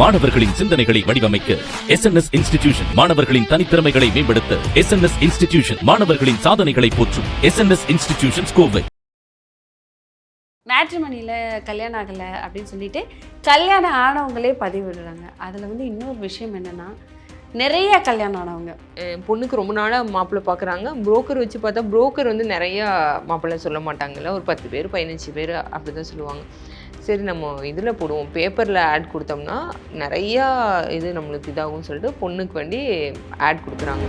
மாணவர்களின் சிந்தனைகளை வடிவமைக்க எஸ் என் எஸ் இன்ஸ்டிடியூஷன் மாணவர்களின் தனித்திறமைகளை மேம்படுத்த எஸ் என் எஸ் இன்ஸ்டிடியூஷன் மாணவர்களின் சாதனைகளை போற்றும் S N S institution Kovai மேட்ரிமணியில் கல்யாணம் ஆகலை அப்படின்னு சொல்லிட்டு கல்யாணம் ஆனவங்களே பதிவிடுறாங்க. அதில் வந்து இன்னொரு விஷயம் என்னென்னா நிறைய கல்யாணம் ஆனவங்க. பொண்ணுக்கு ரொம்ப நாளாக மாப்பிள்ளை பார்க்குறாங்க புரோக்கர் வச்சு பார்த்தா புரோக்கர் வந்து நிறையா மாப்பிள்ளை சொல்ல மாட்டாங்கல்ல. ஒரு பத்து பேர் பதினஞ்சு பேர் அப்படி தான் சொல்லுவாங்க. சரி நம்ம இதில் போடுவோம். பேப்பரில் ஆட் கொடுத்தோம்னா நிறையா இது நம்மளுக்கு இதாகும்னு சொல்லிட்டு பொண்ணுக்கு வேண்டி ஆட் கொடுக்குறாங்க.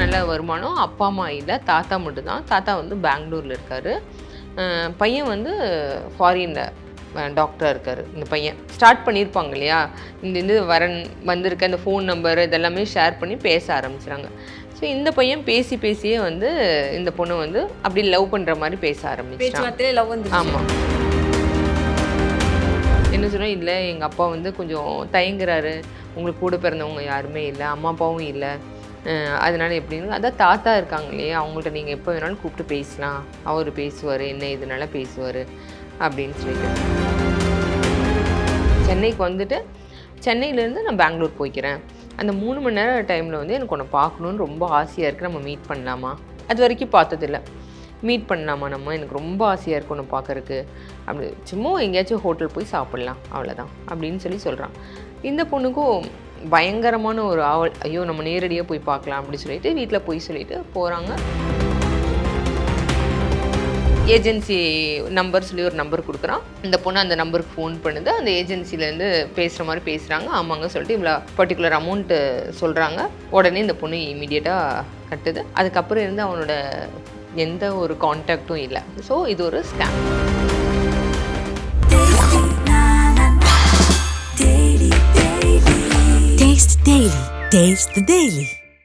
நல்ல வருமானம். அப்பா அம்மா இல்லை தாத்தா மட்டும்தான். தாத்தா வந்து பெங்களூரில் இருக்கார். பையன் வந்து ஃபாரினில் டாக்டராக இருக்கார். இந்த பையன் ஸ்டார்ட் பண்ணியிருப்பாங்க இல்லையா? இந்த இது வரன் வந்திருக்க இந்த ஃபோன் நம்பர் இதெல்லாமே ஷேர் பண்ணி பேச ஆரம்பிச்சிட்டாங்க ஸோ இந்த பையன் பேசி பேசியே வந்து இந்த பொண்ணு வந்து அப்படி லவ் பண்ணுற மாதிரி பேச பேச்சுவார்த்தையிலே லவ் வந்து ஆமாம் என்ன சொன்னால் இல்லை எங்கள் அப்பா வந்து கொஞ்சம் தயங்குறாரு. உங்களுக்கு கூட பிறந்தவங்க யாருமே இல்லை. அம்மா அப்பாவும் இல்லை. அதனால எப்படின்னு அதான் தாத்தா இருக்காங்க இல்லையா அவங்கள்ட்ட நீங்கள் எப்போ வேணாலும் கூப்பிட்டு பேசலாம். அவர் பேசுவார் என்ன இதனால பேசுவார் அப்படின்னு சொல்லிட்டு. சென்னைக்கு வந்துட்டு சென்னையிலேருந்து நான் பெங்களூர் போய்க்கிறேன். அந்த மூணு மணி நேரம் டைமில் வந்து எனக்கு உன்னை பார்க்கணுன்னு ரொம்ப ஆசையாக இருக்குது நம்ம மீட் பண்ணலாமா? அது வரைக்கும் பார்த்ததில்ல. மீட் பண்ணலாமா நம்ம? எனக்கு ரொம்ப ஆசையாக இருக்கும் உன்னை பார்க்கறக்கு அப்படி சும்மா எங்கேயாச்சும் ஹோட்டல் போய் சாப்பிட்லாம். அவ்வளோதான் அப்படின்னு சொல்லி சொல்கிறான் இந்த பொண்ணுக்கும் பயங்கரமான ஒரு ஆவல் ஐயோ நம்ம நேரடியாக போய் பார்க்கலாம். அப்படின்னு சொல்லிட்டு வீட்டில் போய் சொல்லிட்டு போகிறாங்க ஏஜென்சி நம்பர் சொல்லி ஒரு நம்பர் கொடுக்குறான். இந்த பொண்ணு அந்த நம்பருக்கு ஃபோன் பண்ணுது. அந்த ஏஜென்சிலேருந்து பேசுகிற மாதிரி பேசுகிறாங்க. ஆமாங்க சொல்லிட்டு இவ்வளோ பர்டிகுலர் அமௌண்ட்டு சொல்கிறாங்க. உடனே இந்த பொண்ணு இமீடியட்டாக கட்டுது. அதுக்கப்புறம் இருந்து அவனோட எந்த ஒரு கான்டாக்டும் இல்லை. ஸோ இது ஒரு scam taste daily taste the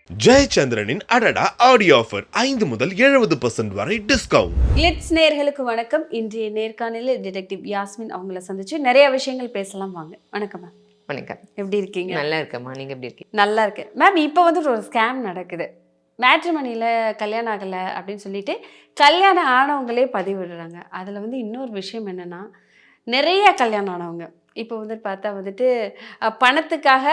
ஜெயச்சந்திரனின் அடடா ஆடியோ ஆஃபர் ஐந்து முதல் எழுபது பர்சன்ட் வரை டிஸ்கவுண்ட் கிளிட்ஸ் நேர்களுக்கு வணக்கம். இன்றைய நேர்காணலில் டிடெக்டிவ் யாஸ்மின் அவங்கள சந்திச்சு நிறைய விஷயங்கள் பேசலாம் வாங்க. வணக்கம் மேம் வணக்கம். எப்படி இருக்கீங்க? நல்லா இருக்கேம்மா. நீங்கள் எப்படி இருக்கீங்க? நல்லா இருக்கு மேம் இப்போ வந்து ஒரு ஸ்கேம் நடக்குது. மேட்ரிமணியில் கல்யாணம் ஆகலை அப்படின்னு சொல்லிட்டு கல்யாணம் ஆனவங்களே பதிவிடுறாங்க. அதில் வந்து இன்னொரு விஷயம் என்னென்னா நிறைய கல்யாணம் ஆனவங்க. இப்போ வந்து பார்த்தா வந்துட்டு பணத்துக்காக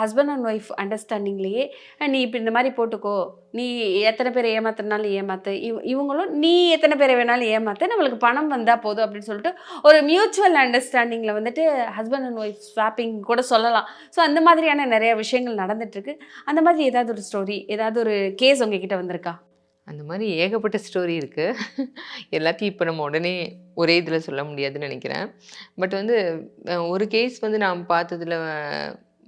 ஹஸ்பண்ட் அண்ட் ஒய்ஃப் அண்டர்ஸ்டாண்டிங்லேயே நீ இப்போ இந்த மாதிரி போட்டுக்கோ நீ எத்தனை பேரை ஏமாத்துனாலும் ஏமாத்து இவ இவங்களும் நீ எத்தனை பேரை வேணாலும் ஏமாத்து நம்மளுக்கு பணம் வந்தால் போதும் அப்படின்னு சொல்லிட்டு ஒரு மியூச்சுவல் அண்டர்ஸ்டாண்டிங்கில் வந்துட்டு ஹஸ்பண்ட் அண்ட் ஒய்ஃப் ஸ்வாப்பிங் கூட சொல்லலாம். ஸோ அந்த மாதிரியான நிறைய விஷயங்கள் நடந்துட்டுருக்கு. அந்த மாதிரி ஏதாவது ஒரு ஸ்டோரி ஏதாவது ஒரு கேஸ் உங்ககிட்ட வந்திருக்கா? அந்த மாதிரி ஏகப்பட்ட ஸ்டோரி இருக்குது எல்லாத்தையும் இப்போ நம்ம உடனே ஒரே இதில் சொல்ல முடியாதுன்னு நினைக்கிறேன். பட் வந்து ஒரு கேஸ் வந்து நான் பார்த்ததுல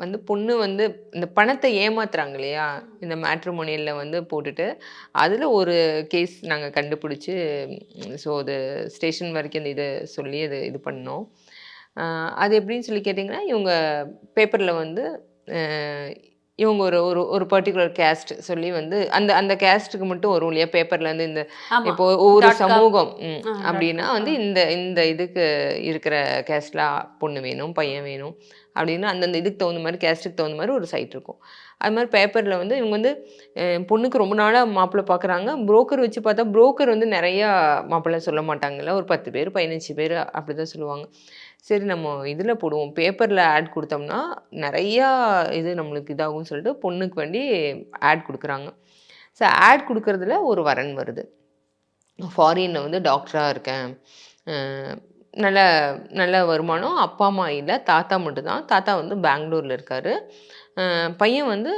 வந்து பொண்ணு வந்து இந்த பணத்தை ஏமாத்துறாங்க இல்லையா? இந்த மேட்ரிமோனியலில் வந்து போட்டுட்டு அதில் ஒரு கேஸ் நாங்கள் கண்டுபிடிச்சி ஸோ அது ஸ்டேஷன் வரைக்கும் அந்த இதை சொல்லி அது இது பண்ணோம். அது எப்படின்னு சொல்லி கேட்டிங்கன்னா இவங்க பேப்பரில் வந்து இவங்க ஒரு ஒரு ஒரு பர்டிகுலர் கேஸ்ட் சொல்லி வந்து அந்த அந்த கேஸ்ட்டுக்கு மட்டும் வரும் இல்லையா பேப்பர்ல வந்து இந்த. இப்போ ஒவ்வொரு. சமூகம் அப்படின்னா. வந்து இந்த இந்த இதுக்கு இருக்கிற கேஸ்ட்ல பொண்ணு வேணும் பையன் வேணும் அப்படின்னு அந்தந்த இதுக்கு தகுந்த மாதிரி கேஸ்ட்டுக்கு தகுந்த மாதிரி ஒரு சைட் இருக்கும். அது மாதிரி பேப்பரில் வந்து இவங்க வந்து பொண்ணுக்கு ரொம்ப நாளாக மாப்பிள்ளை பார்க்குறாங்க புரோக்கர் வச்சு பார்த்தா புரோக்கர் வந்து நிறையா மாப்பிள்ளை சொல்ல மாட்டாங்கல்ல. ஒரு பத்து பேர் பதினஞ்சு பேர் அப்படி தான் சொல்லுவாங்க. சரி நம்ம இதில் போடுவோம். பேப்பரில் ஆட் கொடுத்தோம்னா நிறையா இது நம்மளுக்கு இதாகும்னு சொல்லிட்டு பொண்ணுக்கு வேண்டி ஆட் கொடுக்குறாங்க. ஸோ ஆட் கொடுக்குறதுல ஒரு வரன் வருது. ஃபாரினில் வந்து டாக்டராக இருக்கேன். நல்ல நல்ல வருமானம். அப்பா அம்மா இல்லை. தாத்தா மட்டும்தான். தாத்தா வந்து பெங்களூரில் இருக்கார். பையன் வந்து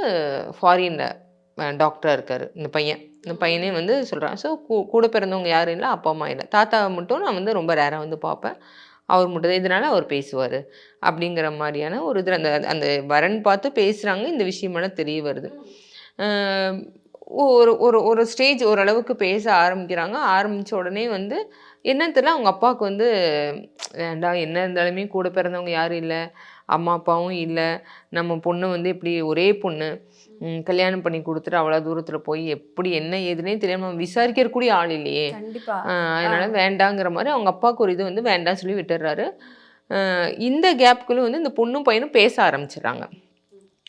ஃபாரினில் டாக்டராக இருக்கார். இந்த பையன். இந்த பையனே வந்து சொல்கிறான் ஸோ கூட பிறந்தவங்க யாரும் இல்லை அப்பா அம்மா இல்லை. தாத்தா மட்டும் நான் வந்து ரொம்ப ரேராக வந்து பார்ப்பேன். அவர் மட்டும் தான் இதனால அவர் பேசுவார். அப்படிங்கிற மாதிரியான ஒரு இதில் அந்த அந்த வரன் பார்த்து பேசுகிறாங்க இந்த விஷயமெல்லாம் தெரிய வருது. ஒரு ஒரு ஒரு ஸ்டேஜ் ஓரளவுக்கு பேச ஆரம்பிக்கிறாங்க. ஆரம்பித்த உடனே வந்து என்னன்னு தெரியல அவங்க அப்பாவுக்கு வந்து வேண்டாம் என்ன இருந்தாலுமே கூட பிறந்தவங்க யாரும் இல்லை. அம்மா அப்பாவும் இல்லை. நம்ம பொண்ணு வந்து இப்படி ஒரே பொண்ணு. கல்யாணம் பண்ணி கொடுத்துட்டு அவ்வளோ தூரத்தில் போய் எப்படி என்ன ஏதுன்னே தெரியாம விசாரிக்கிற கூடிய ஆள் இல்லையே. அதனால வேண்டாங்கிற மாதிரி அவங்க அப்பாவுக்கு ஒரு இது வந்து வேண்டாம்னு சொல்லி விட்டுடுறாரு இந்த கேப்புக்குள்ள வந்து இந்த பொண்ணும் பையனும் பேச ஆரம்பிச்சிடுறாங்க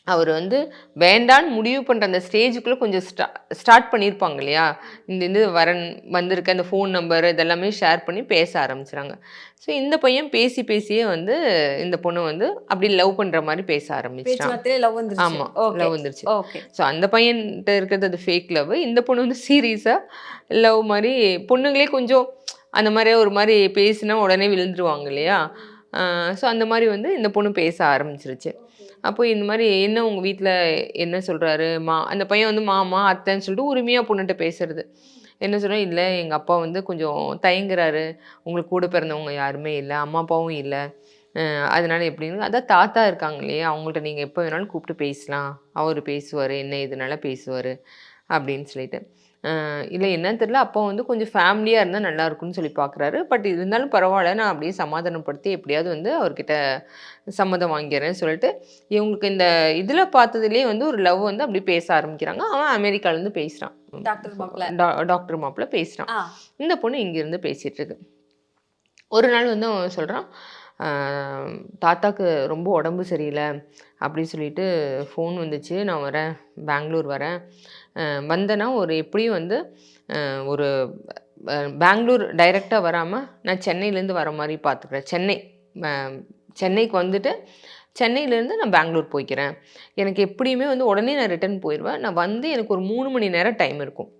அவர் வந்து வேண்டான்னு முடிவு பண்ணுற அந்த ஸ்டேஜுக்குள்ளே கொஞ்சம் ஸ்டா ஸ்டார்ட் பண்ணியிருப்பாங்க இல்லையா? இந்த இது வரன் வந்திருக்க அந்த ஃபோன் நம்பர் இதெல்லாமே ஷேர் பண்ணி பேச ஆரம்பிச்சுறாங்க. ஸோ இந்த பையன் பேசி பேசியே வந்து இந்த பொண்ணு வந்து அப்படி லவ் பண்ணுற மாதிரி பேச ஆரம்பிச்சிட்டான். பேச்சுவார்த்தையில லவ் வந்துருச்சு. ஸோ அந்த பையன்கிட்ட இருக்கிறது அது ஃபேக் லவ் இந்த பொண்ணு வந்து சீரியஸாக லவ் மாதிரி பொண்ணுங்களே கொஞ்சம் அந்த மாதிரி ஒரு மாதிரி பேசினா உடனே விழுந்துருவாங்க இல்லையா? ஸோ அந்த மாதிரி வந்து இந்த பொண்ணு பேச ஆரம்பிச்சிருச்சு. அப்போ இந்த மாதிரி என்ன உங்கள் வீட்டில் என்ன சொல்கிறாரு மா அந்த பையன் வந்து மாமா அத்தைன்னு சொல்லிட்டு உரிமையாக பொண்ணுகிட்ட பேசுறது. என்ன சொல்கிறோம் இல்லை எங்கள் அப்பா வந்து கொஞ்சம் தயங்குறாரு. உங்களுக்கு கூட பிறந்தவங்க யாருமே இல்லை. அம்மா அப்பாவும் இல்லை. அதனால் அதனால எப்படின்னு அதான் தாத்தா இருக்காங்க இல்லையா? அவங்கள்ட்ட நீங்கள் எப்போ வேணாலும் கூப்பிட்டு பேசலாம். அவர் பேசுவார் என்ன இதனால பேசுவார் அப்படின்னு சொல்லிட்டு. இல்லை என்னன்னு தெரியல. அப்பா வந்து கொஞ்சம் ஃபேமிலியாக இருந்தால் நல்லா இருக்கும்னு சொல்லி பார்க்குறாரு பட் இருந்தாலும் பரவாயில்ல நான் அப்படியே சமாதானப்படுத்தி எப்படியாவது வந்து அவர்கிட்ட சம்மதம் வாங்கிடுறேன்னு சொல்லிட்டு இவங்களுக்கு இந்த இதில் பார்த்ததுலேயே வந்து ஒரு லவ் வந்து அப்படி பேச ஆரம்பிக்கிறாங்க. அவன் அமெரிக்காலேருந்து பேசுகிறான் டாக்டர் மாப்பிள்ள டாக்டர் மாப்பிள்ள பேசுகிறான் இந்த பொண்ணு இங்கேருந்து பேசிகிட்டு இருக்கு. ஒரு நாள் வந்து அவன் சொல்கிறான் தாத்தாக்கு ரொம்ப உடம்பு சரியில்லை அப்படின்னு சொல்லிட்டு ஃபோன் வந்துச்சு. நான் வரேன். பெங்களூர் வரேன். வந்தேன்னா ஒரு எப்படியும் வந்து ஒரு பெங்களூர் டைரெக்டாக வராமல் நான் சென்னையிலேருந்து வர மாதிரி பார்த்துக்கிறேன். சென்னை சென்னைக்கு வந்துட்டு சென்னையிலேருந்து நான் பெங்களூர் போய்க்கிறேன். எனக்கு எப்படியுமே வந்து உடனே நான் ரிட்டர்ன் போயிடுவேன். நான் வந்து எனக்கு ஒரு மூணு மணி நேரம் டைம் இருக்கும்.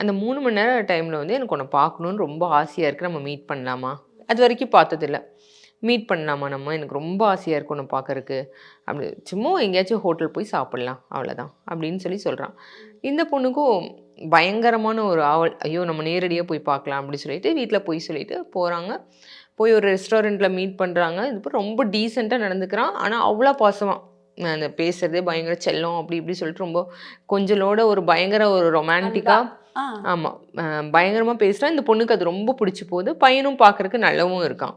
அந்த மூணு மணி நேரம் டைமில் வந்து எனக்கு உன்னை பார்க்கணுன்னு ரொம்ப ஆசையாக இருக்குது நம்ம மீட் பண்ணலாமா? அது வரைக்கும் பார்த்ததில்ல. மீட் பண்ணலாமா நம்ம? எனக்கு ரொம்ப ஆசையாக இருக்கும் உன்னை பார்க்கறக்கு அப்படி சும்மா எங்கேயாச்சும் ஹோட்டல் போய் சாப்பிட்லாம் அவ்வளோதான் அப்படின்னு சொல்லி சொல்கிறான் இந்த பொண்ணுக்கும் பயங்கரமான ஒரு ஆவல் ஐயோ நம்ம நேரடியாக போய் பார்க்கலாம் அப்படின்னு சொல்லிட்டு வீட்டில் போய் சொல்லிட்டு போகிறாங்க போய் ஒரு ரெஸ்டாரண்ட்டில் மீட் பண்ணுறாங்க இது ரொம்ப டீசெண்டாக நடந்துக்கிறான். ஆனால் அவ்வளோ பாசமாக அந்த பேசுறதே பயங்கர செல்லம் அப்படி இப்படி சொல்லிட்டு ரொம்ப கொஞ்சலோட ஒரு பயங்கர ஒரு ரொமான்டிக்காக ஆமாம் பயங்கரமாக பேசுகிறான் இந்த பொண்ணுக்கு அது ரொம்ப பிடிச்சி போகுது. பையனும் பார்க்குறக்கு நல்லவும் இருக்கான்.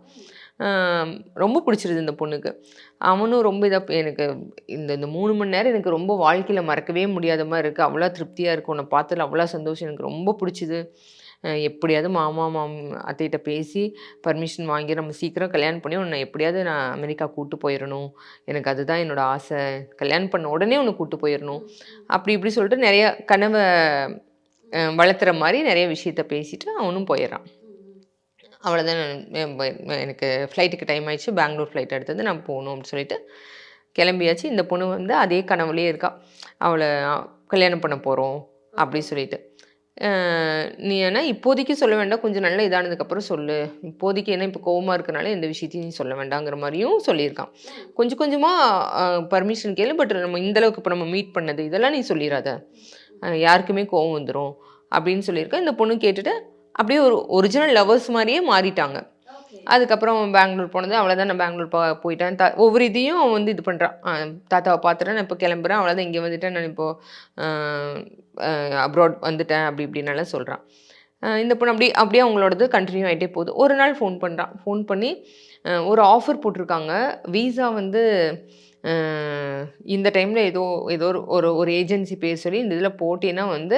ரொம்ப பிடிச்சிருது இந்த பொண்ணுக்கு. அவனும் ரொம்ப இதாக எனக்கு இந்த இந்த மூணு மணி நேரம் எனக்கு ரொம்ப வாழ்க்கையில் மறக்கவே முடியாத மாதிரி இருக்குது அவ்வளோ திருப்தியாக இருக்கு. உன்னை பார்த்ததுல அவ்வளோ சந்தோஷம். எனக்கு ரொம்ப பிடிச்சிது. எப்படியாவது மாமா மாம் அத்தைகிட்ட பேசி பர்மிஷன் வாங்கி நம்ம சீக்கிரம் கல்யாணம் பண்ணி உன்னை எப்படியாவது நான் அமெரிக்கா கூட்டு போயிடணும். எனக்கு அதுதான் என்னோடய ஆசை. கல்யாணம் பண்ண உடனே உன்னை கூப்பிட்டு போயிடணும். அப்படி இப்படி சொல்லிட்டு நிறைய கனவை வளர்த்துற மாதிரி நிறைய விஷயத்த பேசிட்டு அவனும் போயிடுறான். அவ்வளோதான் நான் எனக்கு ஃப்ளைட்டுக்கு டைம் ஆயிடுச்சு. பெங்களூர் ஃப்ளைட் எடுத்தது நான் போகணும் அப்படின்னு சொல்லிட்டு கிளம்பியாச்சு. இந்த பொண்ணு வந்து அதே கனவுலேயே இருக்கா. அவளை கல்யாணம் பண்ண போகிறோம் அப்படி சொல்லிட்டு. நீ ஏன்னா இப்போதைக்கு சொல்ல வேண்டாம். கொஞ்சம் நல்லா இதானதுக்கப்புறம் சொல்லு. இப்போதைக்கு ஏன்னா இப்போ கோவமாக இருக்கனால எந்த விஷயத்தையும் நீ சொல்ல வேண்டாங்கிற மாதிரியும் சொல்லியிருக்கான். கொஞ்சம் கொஞ்சமாக பர்மிஷன் கேளு. பட் நம்ம இந்தளவுக்கு இப்போ நம்ம மீட் பண்ணது இதெல்லாம் நீ சொல்லிடாத யாருக்குமே கோவம் வந்துடும் அப்படின்னு சொல்லியிருக்கேன் இந்த பொண்ணு கேட்டுட்டு அப்படியே ஒரு ஒரிஜினல் லவர்ஸ் மாதிரியே மாறிட்டாங்க. அதுக்கப்புறம் அவன் பெங்களூர் போனது அவ்வளோதான் நான் பெங்களூர் போ போயிட்டேன். த ஒவ்வொரு இதையும் அவன் வந்து இது பண்ணுறான் தாத்தாவை பார்த்துட்டேன் நான் இப்போ கிளம்புறேன் அவ்வளோதான் இங்கே வந்துட்டேன் நான் இப்போது அப்ராட் வந்துட்டேன் அப்படி இப்படின்னெல்லாம் சொல்கிறான் இந்த பொண்ணு அப்படி அப்படியே அவங்களோடது கண்டினியூ ஆகிட்டே போகுது. ஒரு நாள் ஃபோன் பண்ணுறான் ஃபோன் பண்ணி ஒரு ஆஃபர் போட்டிருக்காங்க. வீசா வந்து இந்த டைமில் ஏதோ ஏதோ ஒரு ஒரு ஒரு ஏஜென்சி பேர் சொல்லி இந்த இதில் போட்டின்னா வந்து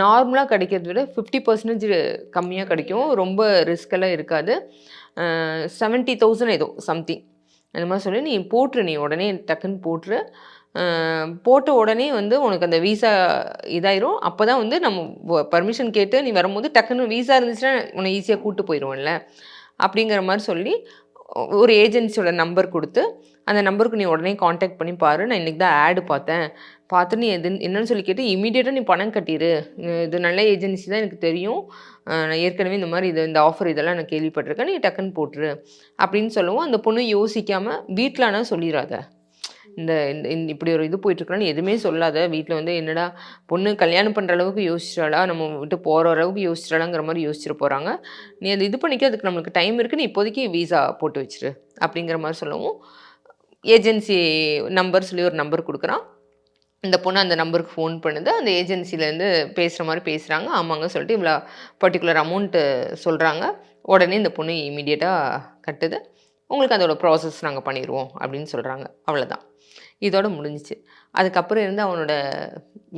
நார்மலாக கிடைக்கிறத விட ஃபிஃப்டி பர்சன்டேஜ் கம்மியாக கிடைக்கும். ரொம்ப ரிஸ்கெல்லாம் இருக்காது. செவன்ட்டி தௌசண்ட் ஏதோ சம்திங் அந்த மாதிரி சொல்லி நீ போட்டுரு நீ உடனே டக்குன்னு போட்டுரு. போட்ட உடனே வந்து உனக்கு அந்த வீசா இதாயிரும். அப்போ தான் வந்து நம்ம பர்மிஷன் கேட்டு நீ வரும்போது டக்குன்னு வீசா இருந்துச்சுன்னா உன்னை ஈஸியாக கூட்டு போயிடுவோம்ல அப்படிங்கிற மாதிரி சொல்லி ஒரு ஏஜென்சியோட நம்பர் கொடுத்து அந்த நம்பருக்கு நீ உடனே காண்டாக்ட் பண்ணி பாரு. நான் இன்றைக்கி தான் ஆடு பார்த்தேன். பார்த்து நீ எது என்னன்னு சொல்லி கேட்டு இமீடியட்டாக நீ பணம் கட்டிடு. இது நல்ல ஏஜென்சி தான் எனக்கு தெரியும். நான் ஏற்கனவே இந்த மாதிரி இது இந்த ஆஃபர் இதெல்லாம் நான் கேள்விப்பட்டிருக்கேன். நீ டக்குன்னு போட்டுரு. அப்படின்னு சொல்லவும். அந்த பொண்ணு யோசிக்காமல் வீட்டில் ஆனால் சொல்லிடாத இந்த இந்த இந்த இப்படி ஒரு இது போயிட்டுருக்குறான்னு எதுவுமே சொல்லாத வீட்டில் வந்து என்னடா பொண்ணு கல்யாணம் பண்ணுற அளவுக்கு யோசிச்சிட்டாளா நம்ம விட்டு போகிற அளவுக்கு யோசிச்சிட்டாளாங்கிற மாதிரி யோசிச்சுட்டு போகிறாங்க நீ அது இது பண்ணிக்க அதுக்கு நம்மளுக்கு டைம் இருக்குது நீ இப்போதைக்கு வீசா போட்டு வச்சிரு அப்படிங்கிற மாதிரி சொல்லவும் ஏஜென்சி நம்பர் சொல்லி ஒரு நம்பர் கொடுக்குறான். இந்த பொண்ணு அந்த நம்பருக்கு ஃபோன் பண்ணுது அந்த ஏஜென்சிலேருந்து பேசுகிற மாதிரி பேசுகிறாங்க ஆமாங்க சொல்லிட்டு இவ்வளோ பர்டிகுலர் அமௌண்ட்டு சொல்கிறாங்க உடனே இந்த பொண்ணு இமீடியட்டாக கட்டுது. உங்களுக்கு அதோடய ப்ராசஸ் நாங்கள் பண்ணிடுவோம் அப்படின்னு சொல்கிறாங்க அவ்வளோதான் இதோட முடிஞ்சிச்சு. அதுக்கப்புறம் இருந்து அவனோட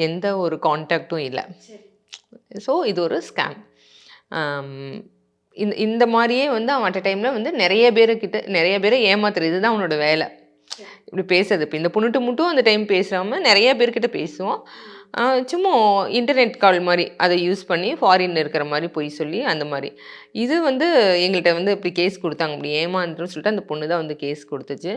எந்த ஒரு காண்டாக்டும் இல்லை. ஸோ இது ஒரு ஸ்கேம் இந்த இந்த மாதிரியே வந்து அவன் அட் டைமில் வந்து நிறைய பேருக்கிட்ட நிறைய பேரை ஏமாத்துறது இதுதான் அவனோட வேலை. இப்படி பேசுறது. இப்போ இந்த பொண்ணுட்டு மட்டும் அந்த டைம் பேசாமல் நிறைய பேர்கிட்ட பேசுவோம். சும்மா இன்டர்நெட் கால் மாதிரி அதை யூஸ் பண்ணி ஃபாரின் இருக்கிற மாதிரி போய் சொல்லி அந்த மாதிரி. இது வந்து எங்கள்கிட்ட வந்து இப்படி கேஸ் கொடுத்தாங்க. இப்படி ஏமாந்துன்னு சொல்லிட்டு அந்த பொண்ணு தான் வந்து கேஸ் கொடுத்துச்சு.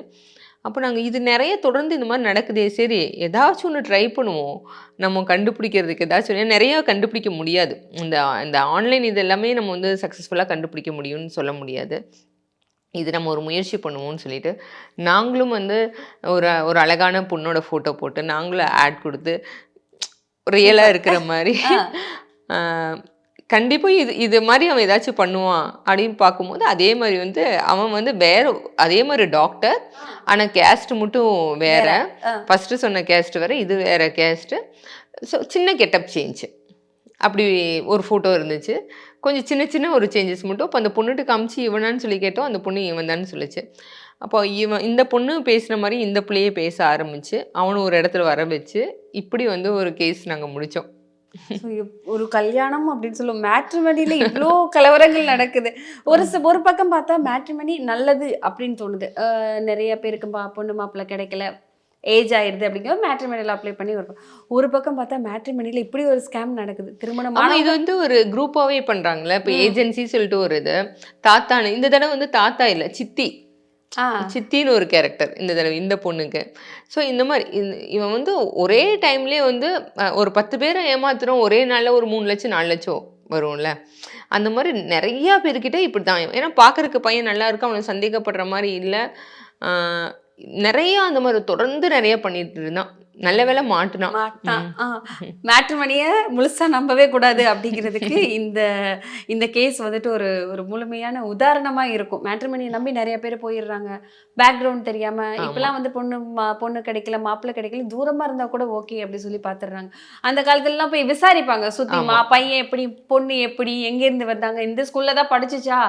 அப்போ நாங்கள் இது நிறைய தொடர்ந்து இந்த மாதிரி நடக்குதே சரி ஏதாச்சும் ஒன்று ட்ரை பண்ணுவோம். நம்ம கண்டுபிடிக்கிறதுக்கு ஏதாச்சும் ஒண்ணு- நிறைய கண்டுபிடிக்க முடியாது. இந்த இந்த ஆன்லைன் இது எல்லாமே நம்ம வந்து சக்ஸஸ்ஃபுல்லாக கண்டுபிடிக்க முடியும்னு சொல்ல முடியாது. இது நம்ம ஒரு முயற்சி பண்ணுவோம்னு சொல்லிட்டு நாங்களும் வந்து ஒரு ஒரு அழகான பொண்ணோட ஃபோட்டோ போட்டு நாங்களும் ஆட் கொடுத்து ரியலாக இருக்கிற மாதிரி கண்டிப்பாக இது இது மாதிரி அவன் ஏதாச்சும் பண்ணுவான் அப்படின்னு பார்க்கும்போது அதே மாதிரி வந்து அவன் வந்து வேற அதே மாதிரி டாக்டர் ஆனால் கேஸ்ட் மட்டும் வேற. ஃபஸ்ட்டு சொன்ன கேஸ்ட் வேற இது வேற கேஸ்ட்டு ஸோ சின்ன கெட்டப் சேஞ்ச் அப்படி ஒரு ஃபோட்டோ இருந்துச்சு. கொஞ்சம் சின்ன சின்ன ஒரு சேஞ்சஸ் மட்டும். அப்போ அந்த பொண்ணுட்டு காமிச்சு இவனான்னு சொல்லி கேட்டோம். அந்த பொண்ணு இவன் தான் சொல்லுச்சு. அப்போ இவன் இந்த பொண்ணு பேசின மாதிரி இந்த பிள்ளையே பேச ஆரம்பிச்சு அவனை ஒரு இடத்துல வர வச்சு இப்படி வந்து ஒரு கேஸ் நாங்கள் முடித்தோம் ஒரு கல்யாணம் அப்படின்னு சொல்லுவோம் மேட்ரிமணியில் இவ்வளோ கலவரங்கள் நடக்குது. ஒரு ஒரு பக்கம் பார்த்தா மேட்ரிமணி நல்லது அப்படின்னு தோணுது. நிறைய பேருக்கு பா பொண்ணு மாப்பிள்ளை கிடைக்கல ஏஜ் ஆயிடுது அப்படிங்கிற மேட்ரிமணியில் அப்ளை பண்ணி ஒரு. ஒரு பக்கம் பார்த்தா மேட்ரிமணியில் இப்படி ஒரு ஸ்கேம் நடக்குது. திருமணம் ஆமா இது வந்து ஒரு குரூப்பாகவே பண்ணுறாங்களே இப்போ ஏஜென்சி சொல்லிட்டு ஒரு இது. தாத்தான்னு இந்த தடவை வந்து தாத்தா இல்லை சித்தி. சித்தின்னு ஒரு கேரக்டர் இந்த தடவை இந்த பொண்ணுக்கு. ஸோ இந்த மாதிரி இவன் வந்து ஒரே டைம்லேயே வந்து ஒரு பத்து பேரை ஏமாத்துறோம் ஒரே நாளில் ஒரு மூணு லட்சம் நாலு லட்சம் வரும்ல. அந்த மாதிரி நிறையா பேர்கிட்ட இப்படி தான் ஏன்னா பார்க்கறக்கு பையன் நல்லா இருக்கு அவனை சந்தேகப்படுற மாதிரி இல்லை. நிறையா அந்த மாதிரி தொடர்ந்து நிறையா பண்ணிட்டு இருந்தான். நல்ல மாட்டுனான் மாட்டான். மேட்ரிமணியை முழுசா நம்பவே கூடாது அப்படிங்கிறதுக்கு இந்த இந்த கேஸ் வந்துட்டு ஒரு ஒரு முழுமையான உதாரணமா இருக்கும். மேட்ரிமணியை நம்பி நிறைய பேர் போயிடுறாங்க. பேக்ரவுண்ட் தெரியாம இப்பெல்லாம் வந்து பொண்ணு பொண்ணு கிடைக்கல மாப்பிள்ளை கிடைக்கல தூரமா இருந்தா கூட ஓகே அப்படி சொல்லி பாத்துடுறாங்க. அந்த காலத்துலலாம் போய் விசாரிப்பாங்க. சுத்தி மா பையன் எப்படி பொண்ணு எப்படி எங்க இருந்து வந்தாங்க இந்த ஸ்கூல்ல தான் படிச்சுச்சா.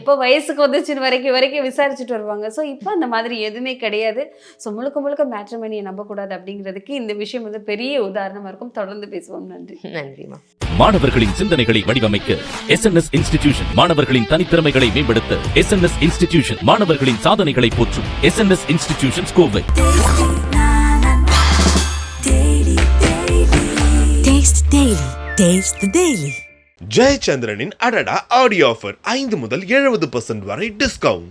எப்போ வயசுக்கு வந்துச்சுன்னு வரைக்கும் வரைக்கும் விசாரிச்சுட்டு வருவாங்க. ஸோ இப்போ அந்த மாதிரி எதுவுமே கிடையாது. ஸோ முழுக்க முழுக்க மேட்ரிமணியை நம்பக்கூடாது அப்படிங்கிறதுக்கு இந்த விஷயம் வந்து பெரிய உதாரணமா இருக்கும். தொடர்ந்து பேசுவோம். நன்றி. நன்றிம்மா. மாணவர்களின் சிந்தனைகளை வடிவமைக்க எஸ்என்எஸ் இன்ஸ்டிடியூஷன் மாணவர்களின் தனித்திறமைகளை மேம்படுத்த எஸ்என்எஸ் இன்ஸ்டிடியூஷன் மாணவர்களின் சாதனைகளை போற்றும் SNS institution Kovai Taste Daily. Taste the Daily. ஜெயச்சந்திரனின் அடடா ஆடியோ ஆஃபர் ஐந்து முதல் எழுபது பர்சன்ட் வரை டிஸ்கவுண்ட்